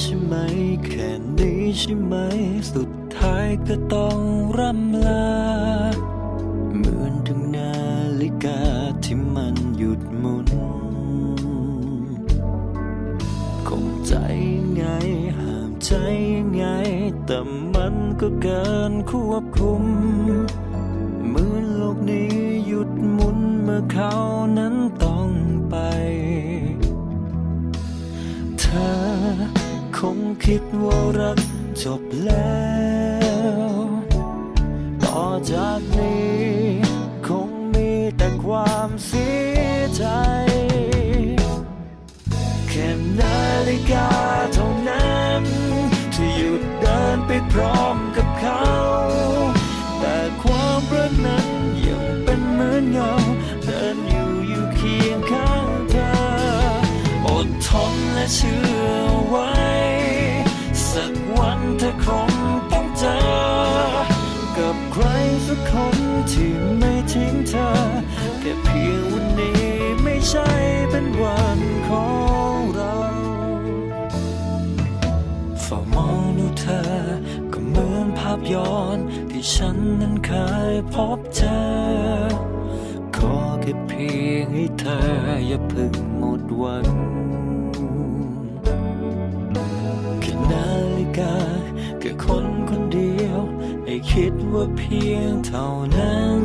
ใช่ไหม แค่นี้ใช่ไหม สุดท้ายก็ต้องร่ำลา เหมือนถึงนาฬิกาที่มันหยุดหมุน คงใจยังไง ห้ามใจยังไง แต่มันก็เกินควบคุมเหมือนโลกนี้หยุดหมุนเมื่อเขานั้นต้องไป คิดว่ารักจบแล้วต่อจากนี้คงมีแต่ความเสียใจ แค่นาฬิกาเท่านั้นที่หยุดเดินไปพร้อมกับเขา แต่ความรักนั้นยังเป็นเหมือนเงาเดินอยู่อยู่เคียงข้างเธออดทนและเชื่อไว้ สักวันเธอคงต้องเจอ กับใครสักคนที่ไม่ทิ้งเธอ แค่เพียงวันนี้ไม่ใช่เป็นวันของเราเฝ้ามองดูเธอ ก็เหมือนภาพย้อนที่ฉันนั้นเคยพบเจอ ขอแค่เพียงให้เธออย่าเพิ่งหมดหวัง ว่าเพียงเท่านั้น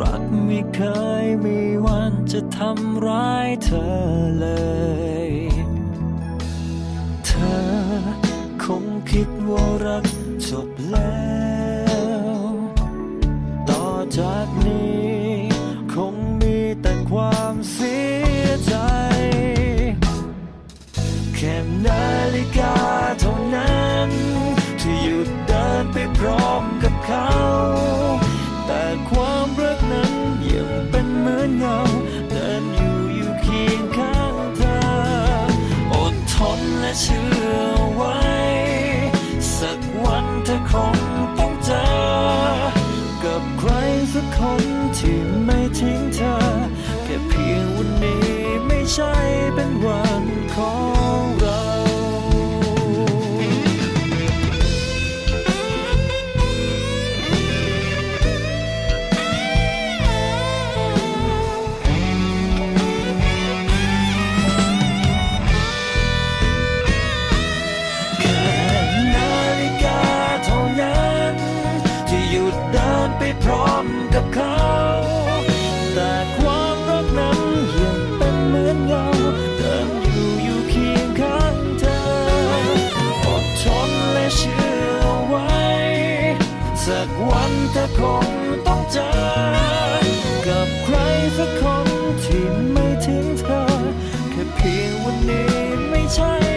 รักไม่เคยมีวันจะทำร้ายเธอเลย เธอคงคิดว่ารักจบแล้ว อนเงาเดินอยู่อยู่เคียงข้างเธอ อดทนและเชื่อไว้ สักวันเธอคงต้องเจอ กับใครสักคนที่ไม่ทิ้งเธอ แค่เพียงวันนี้ไม่ใช่เป็นวันของ สักวันเธอคงต้องเจอ กับใครสักคนที่ไม่ทิ้งเธอ แค่เพียงวันนี้ไม่ใช่